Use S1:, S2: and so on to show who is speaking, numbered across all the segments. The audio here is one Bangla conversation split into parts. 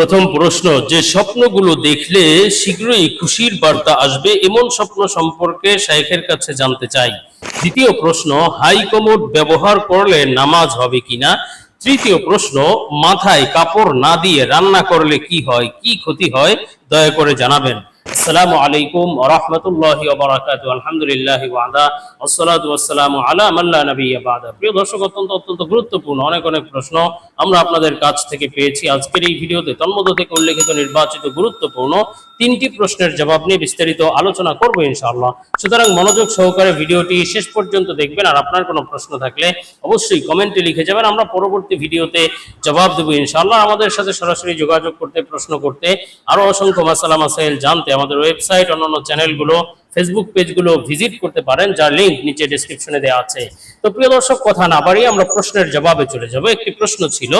S1: প্রথম প্রশ্ন, যে স্বপ্নগুলো দেখলে শীঘ্রই খুশির বার্তা আসবে এমন স্বপ্ন সম্পর্কে শাইখের কাছে জানতে চাই। দ্বিতীয় প্রশ্ন, হাই কমোড ব্যবহার করলে নামাজ হবে কিনা? তৃতীয় প্রশ্ন, মাথায় কাপড় না দিয়ে রান্না করলে কি হয়? কি ক্ষতি হয়? দয়া করে জানাবেন। আলাইকুম রাহমাতুল্লাহি ওয়া বারাকাতু আলহামদুলিল্লাহি ওয়া আদা ওয়াসসালাতু ওয়াসসালামু আলা মান লা নাবিয়্যা অত্যন্ত অত্যন্ত গুরুত্বপূর্ণ, অনেক অনেক প্রশ্ন আমরা আপনাদের কাছ থেকে পেয়েছি। আজকের এই ভিডিওতে তন্মধ্য থেকে উল্লেখিত নির্বাচিত গুরুত্বপূর্ণ তিনটি প্রশ্নের জবাব নিয়ে বিস্তারিত আলোচনা করব ইনশাআল্লাহ। সুতরাং মনোযোগ সহকারে ভিডিওটি শেষ পর্যন্ত দেখবেন আর আপনার কোনো প্রশ্ন থাকলে অবশ্যই কমেন্টে লিখে যাবেন। আমরা পরবর্তী ভিডিওতে জবাব দেবো ইনশাআল্লাহ। আমাদের সাথে সরাসরি যোগাযোগ করতে, প্রশ্ন করতে আরও অসংখ্য মাসালা মাসাইল জানতে আমাদের ওয়েবসাইট, অন্যান্য চ্যানেলগুলো ফেসবুক পেজগুলো ভিজিট করতে পারেন, যার লিঙ্ক নিচে ডিসক্রিপশনে দেওয়া আছে। তো প্রিয় দর্শক, কথা না বাড়িয়ে আমরা প্রশ্নের জবাবে চলে যাব। একটি প্রশ্ন ছিল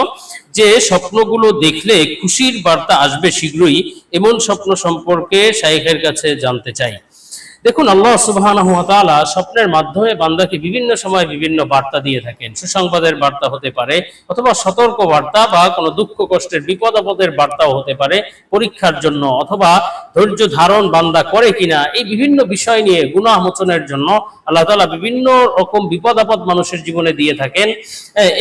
S1: যে, স্বপ্নগুলো দেখলে খুশির বার্তা আসবে শীঘ্রই, এমন স্বপ্ন সম্পর্কে শাইখের কাছে জানতে চাই। দেখুন, আল্লাহ তাআলা স্বপ্নের মাধ্যমে বান্দাকে বিভিন্ন সময় বিভিন্ন বার্তা দিয়ে থাকেন। সুসংবাদের বার্তা হতে পারে অথবা সতর্ক বার্তা বা কোনো দুঃখ, কষ্টের, বিপদ, আপদের বার্তাও হতে পারে পরীক্ষার জন্য অথবা ধৈর্য ধারণ বান্দা করে কিনা এই বিভিন্ন বিষয় নিয়ে গুনাহ মোচনের জন্য আল্লাহ তাআলা বিভিন্ন রকম বিপদ, আপদ মানুষের জীবনে দিয়ে থাকেন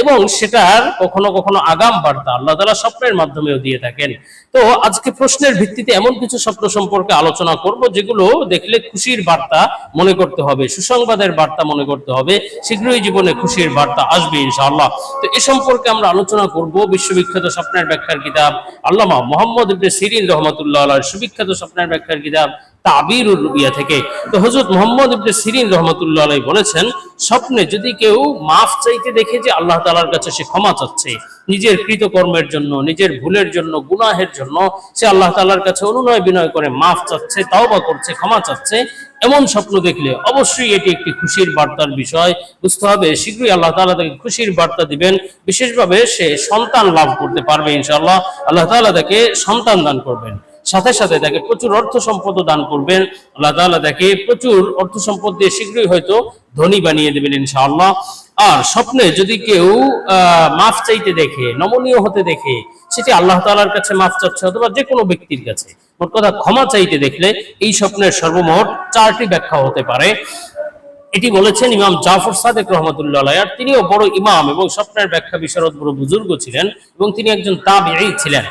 S1: এবং সেটার কখনো কখনো আগাম বার্তা আল্লাহ তাআলা স্বপ্নের মাধ্যমেও দিয়ে থাকেন। তো আজকে প্রশ্নের ভিত্তিতে এমন কিছু স্বপ্ন সম্পর্কে আলোচনা করব যেগুলো দেখলে খুশির বার্তা মনে করতে হবে, সুসংবাদের বার্তা মনে করতে হবে, শীঘ্রই জীবনে খুশির বার্তা আসবে ইনশাআল্লাহ। তো এ সম্পর্কে আমরা আলোচনা করব বিশ্ববিখ্যাত স্বপ্নের ব্যাখ্যার কিতাব আল্লামা মোহাম্মদ ইবনে সিরিন রহমাতুল্লাহ আলার সুবিখ্যাত স্বপ্নের ব্যাখ্যার কিতাব তাবিরুর রুবিয়া থেকে। তো হযরত মোহাম্মদ ইবনে সিরিন রহমাতুল্লাহ আলাইহি বলেছেন, স্বপ্নে যদি কেউ মাফ চাইতে দেখে যে আল্লাহ তাআলার কাছে সে ক্ষমা চাচ্ছে, নিজের কৃতকর্মের জন্য, নিজের ভুলের জন্য, গুনাহের জন্য সে আল্লাহ তাআলার কাছে অনুনয় বিনয় করে মাফ চাচ্ছে, তাওবা করছে, ক্ষমা চাচ্ছে, এমন স্বপ্ন দেখলে অবশ্যই এটি একটি খুশির বার্তার বিষয়। বুঝতে হবে, শীঘ্রই আল্লাহ তাআলা তাকে খুশির বার্তা দিবেন। বিশেষভাবে সে সন্তান লাভ করতে পারবে ইনশাআল্লাহ। আল্লাহ তাআলা তাকে সন্তান দান করবেন। সাথে সাথে তাকে প্রচুর অর্থ সম্পদ দান করবেন। আল্লাহ তাআলা তাকে প্রচুর অর্থ সম্পদ দিয়ে শীঘ্রই হয়তো ধনী বানিয়ে দেবেন ইনশাআল্লাহ। আর স্বপ্নে যদি কেউ মাফ চাইতে দেখে, নমনীয় হতে দেখে, সেটি আল্লাহ তাআলার কাছে মাফ চাচ্ছে অথবা যে কোনো ব্যক্তির কাছে, মোট কথা ক্ষমা চাইতে দেখলে এই স্বপ্নের সর্বমোট চারটি ব্যাখ্যা হতে পারে। এটি বলেছেন ইমাম জাফর সাদেক রহমতুল্লাহ তিনিও বড় ইমাম এবং স্বপ্নের ব্যাখ্যা বিশারদ বড় বুজুর্গ ছিলেন এবং তিনি একজন তাবিঈ ছিলেন।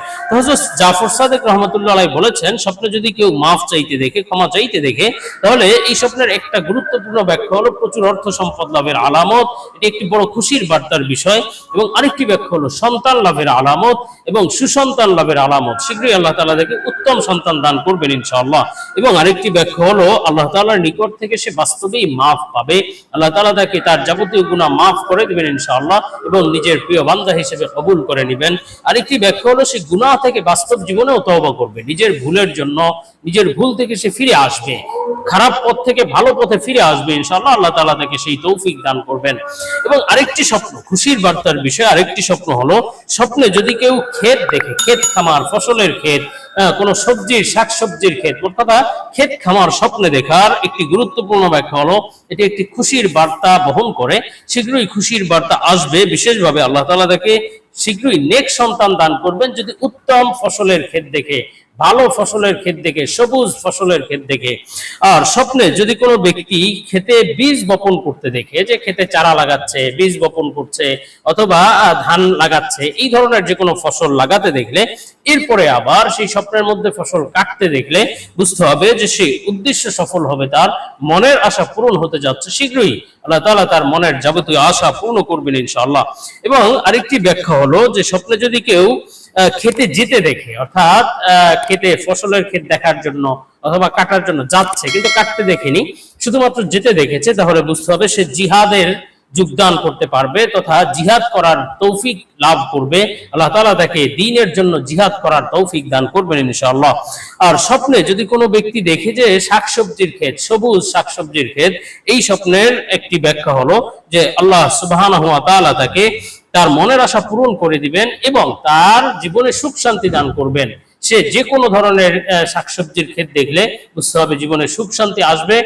S1: জাফর সাদেক রহমতুল্লাহ বলেছেন, স্বপ্নে যদি কেউ মাফ চাইতে দেখে, ক্ষমা চাইতে দেখে, তাহলে এই স্বপ্নের একটা গুরুত্বপূর্ণ ব্যাখ্যা হলো প্রচুর অর্থ সম্পদ লাভের আলামত, এটি একটি বড় খুশির বার্তার বিষয়, এবং আরেকটি ব্যাখ্যা হলো সন্তান লাভের আলামত এবং সুসন্তান লাভের আলামত। শীঘ্রই আল্লাহ তাআলা তাকে উত্তম সন্তান দান করবেন ইনশাআল্লাহ। এবং আরেকটি ব্যাখ্যা হলো, আল্লাহ তাআলার নিকট থেকে সে বাস্তবেই মাফ পাবে। আল্লাহ তাআলা তাকে তার যাবতীয় গুনাহ মাফ করে দিবেন ইনশাআল্লাহ এবং নিজের প্রিয় বান্দা হিসেবে কবুল করে নেবেন। আরেকটি ব্যাখ্যা হলো, সে গুনাহ থেকে বাস্তব জীবনেও তওবা করবে। নিজের ভুলের জন্য, নিজের ভুল থেকে সে ফিরে আসবে। খারাপ পথ থেকে ভালো পথে ফিরে আসবে ইনশাআল্লাহ আল্লাহ তাআলা তাকে সেই তৌফিক দান করবেন। এবং আরেকটি স্বপ্ন, খুশির বার্তার বিষয়, আরেকটি স্বপ্ন হলো, স্বপ্নে যদি কেউ ক্ষেত দেখে, ক্ষেত খামার, ফসলের ক্ষেত কোনো সবজির, শাকসবজির ক্ষেত মোট কথা ক্ষেত খামার স্বপ্নে দেখার একটি গুরুত্বপূর্ণ ব্যাখ্যা হলো এটি একটি খুশির বার্তা বহন করে শীঘ্রই খুশির বার্তা আসবে। বিশেষভাবে আল্লাহ তালা তাকে শীঘ্রই নেক সন্তান দান করবেন। যদি উত্তম ফসলের ক্ষেত দেখে, ভালো ফসলের ক্ষেত দেখে, সবুজ ফসলের ক্ষেত দেখে, আর স্বপ্নে যদি কোনো ব্যক্তি খেতে বীজ বপন করতে দেখে, যে খেতে চারা লাগাচ্ছে, বীজ বপন করছে, অথবা ধান লাগাচ্ছে, এই ধরনের যে কোনো ফসল লাগাতে দেখলে, এরপরে আবার সেই স্বপ্নের মধ্যে ফসল কাটতে দেখলে বুঝতে হবে যে সেই উদ্দেশ্য সফল হবে তার, মনের আশা পূরণ হতে যাচ্ছে। শীঘ্রই আল্লাহ তালা তার মনের যাবতীয় আশা পূর্ণ করবেন ইনশাআল্লাহ। এবং আরেকটি ব্যাখ্যা হলো যে স্বপ্নে যদি কেউ খেতে যেতে দেখে, অর্থাৎ খেতে ফসলের ক্ষেত দেখার জন্য অথবা কাটার জন্য যাচ্ছে, কিন্তু কাটতে দেখেনি, শুধুমাত্র যেতে দেখেছে, তাহলে বুঝতে হবে সে জিহাদের যোগদান করতে পারবে তথা জিহাদ করার তৌফিক লাভ করবে। আল্লাহ তাআলা তাকে দিনের জন্য জিহাদ করার তৌফিক দান করবেন ইনশাআল্লাহ। আর স্বপ্নে যদি কোনো ব্যক্তি দেখে যে শাকসবজির ক্ষেত, সবুজ শাকসবজির ক্ষেত, এই স্বপ্নের একটি ব্যাখ্যা হলো যে আল্লাহ তাআলা তাকে তার মনের আশা পূরণ করে দিবেন এবং তার জীবনে সুখ শান্তি দান করবেন। সে যে কোনো ধরনের শাকসবজির ক্ষেত দেখলে বুঝতে হবে জীবনে সুখ শান্তি আসবে।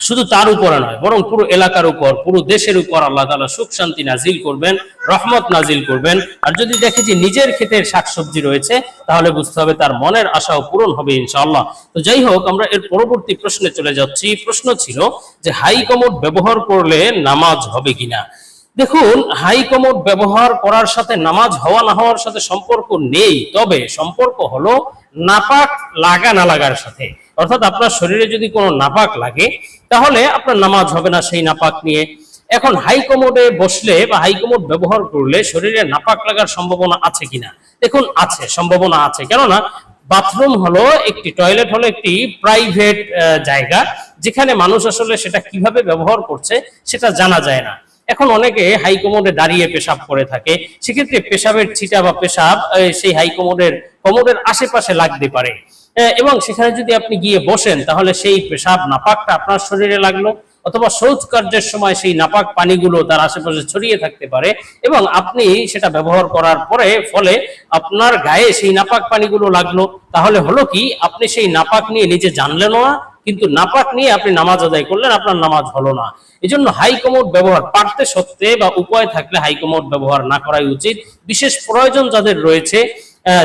S1: শুধু তার উপরে নয়, বরং পুরো এলাকার উপর, পুরো দেশের উপর আল্লাহ তাআলা সুখ শান্তি নাজিল করবেন, রহমত নাজিল করবেন। আর যদি দেখে যে নিজের ক্ষেতের শাকসবজি রয়েছে, তাহলে বুঝতে হবে তার মনের আশাও পূরণ হবে ইনশাআল্লাহ। তো যাই হোক, আমরা এর পরবর্তী প্রশ্নে চলে যাচ্ছি। প্রশ্ন ছিল যে, হাই কমোড ব্যবহার করলে নামাজ হবে কিনা? দেখুন, হাই কমোড ব্যবহার করার সাথে নামাজ হওয়া না হওয়ার সাথে সম্পর্ক নেই, তবে সম্পর্ক হলো নাপাক লাগা না লাগার সাথে। অর্থাৎ আপনার শরীরে যদি কোনো নাপাক লাগে, তাহলে আপনার নামাজ হবে না সেই নাপাক নিয়ে। এখন হাই কমোডে বসলে বা হাই কমোড ব্যবহার করলে শরীরে নাপাক লাগার সম্ভাবনা আছে কিনা? দেখুন, আছে, সম্ভাবনা আছে। কেননা, বাথরুম হলো একটি, টয়লেট হলো একটি প্রাইভেট জায়গা, যেখানে মানুষ আসলে সেটা কীভাবে ব্যবহার করছে সেটা জানা যায় না। এখন অনেকে হাই কমোডে দাঁড়িয়ে পেশাব করে থাকে। সেক্ষেত্রে পেশাবের ছিটা বা পেশাব সেই হাই কমোডের কমোডের আশেপাশে লাগতে পারে। এবং সেখানে যদি আপনি গিয়ে বসেন, তাহলে সেই পেশাব নাপাকটা আপনার শরীরে লাগল, অথবা শৌচ কার্যের সময় সেই নাপাক পানিগুলো তার আশেপাশে ছড়িয়ে থাকতে পারে, এবং আপনি সেটা ব্যবহার করার পরে, ফলে আপনার গায়ে সেই নাপাক পানিগুলো লাগল, তাহলে হলো কি, আপনি সেই নাপাক নিয়ে নিজে জানলেনও না, কিন্তু নাপাক নিয়ে আপনি নামাজ আদায় করলেন, আপনার নামাজ হলো না। এই জন্য হাই কমোড ব্যবহার, পারতে সত্ত্বে বা উপায় থাকলে হাই কমোড ব্যবহার না করাই উচিত। বিশেষ প্রয়োজন যাদের রয়েছে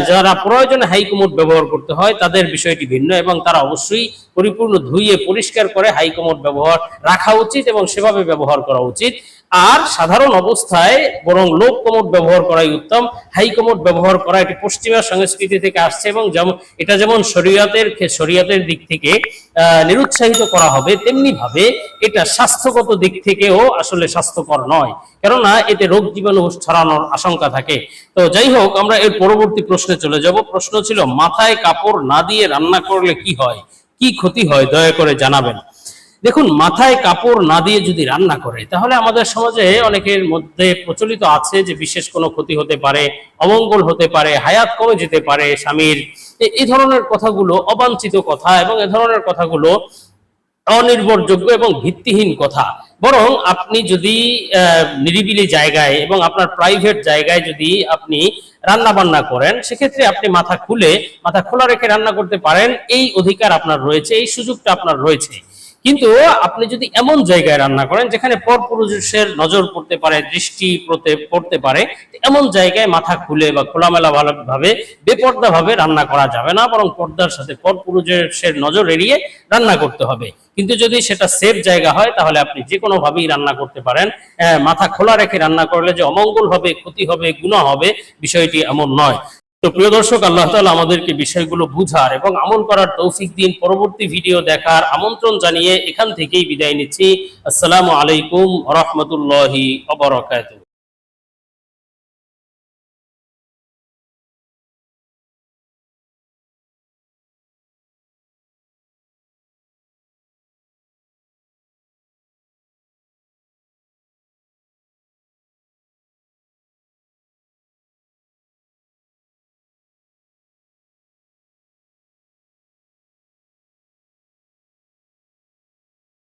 S1: যারা প্রয়োজনে হাইকোমোট ব্যবহার করতে হয়, তাদের বিষয়টি ভিন্ন এবং তারা অবশ্যই পরিপূর্ণ ধুইয়ে পরিষ্কার করে হাইকোমোট ব্যবহার রাখা উচিত এবং সেভাবে ব্যবহার করা উচিত। আর সাধারণ অবস্থায় বরং লোক কমোড ব্যবহার করাই উত্তম, হাই কমোড ব্যবহার করা এটি পশ্চিমা সংস্কৃতি থেকে আসছে এবং যেমন, এটা যেমন শরীয়তের শরীয়তের দিক থেকে নিরুৎসাহিত করা হবে তেমনি ভাবে এটা স্বাস্থ্যগত দিক থেকেও আসলে স্বাস্থ্যকর নয়। কেননা এতে রোগ জীবাণু ছড়ানোর আশঙ্কা থাকে। তো যাই হোক, আমরা এর পরবর্তী প্রশ্নে চলে যাব। প্রশ্ন ছিল, মাথায় কাপড় না দিয়ে রান্না করলে কি হয়? কি ক্ষতি হয়? দয়া করে জানাবেন। দেখুন, মাথায় কাপড় না দিয়ে যদি রান্না করে, তাহলে আমাদের সমাজে অনেকের মধ্যে প্রচলিত আছে যে বিশেষ কোনো ক্ষতি হতে পারে, অমঙ্গল হতে পারে, হায়াত কমে যেতে পারে স্বামীর। এই ধরনের কথাগুলো অবাঞ্ছিত কথা এবং এ ধরনের কথাগুলো অনির্ভরযোগ্য এবং ভিত্তিহীন কথা। বরং আপনি যদি নিরিবিলি জায়গায় এবং আপনার প্রাইভেট জায়গায় যদি আপনি রান্না বান্না করেন, সেক্ষেত্রে আপনি মাথা খুলে, মাথা খোলা রেখে রান্না করতে পারেন। এই অধিকার আপনার রয়েছে, এই সুযোগটা আপনার রয়েছে। কিন্তু আপনি যদি এমন জায়গায় রান্না করেন যেখানে পরপুরুষের নজর পড়তে পারে, দৃষ্টি পড়তে পড়তে পারে এমন জায়গায় মাথা খুলে বা খোলামেলা ভাবে বেপর্দা ভাবে রান্না করা যাবে না, বরং পর্দার সাথে পরপুরুষের নজর এড়িয়ে রান্না করতে হবে। কিন্তু যদি সেটা সেফ জায়গা হয়, তাহলে আপনি যে কোনো ভাবেই রান্না করতে পারেন। মাথা খোলা রেখে রান্না করলে যে অমঙ্গল হবে, ক্ষতি হবে গুণা হবে, বিষয়টি এমন নয়। তো প্রিয় দর্শক, আল্লাহ তালা আমাদেরকে বিষয়গুলো বুঝার এবং আমল করার তৌফিক দিন পরবর্তী ভিডিও দেখার আমন্ত্রণ জানিয়ে এখান থেকেই বিদায় নিচ্ছি। আসসালামু আলাইকুম রহমতুল্লাহি অবরাকাতুহ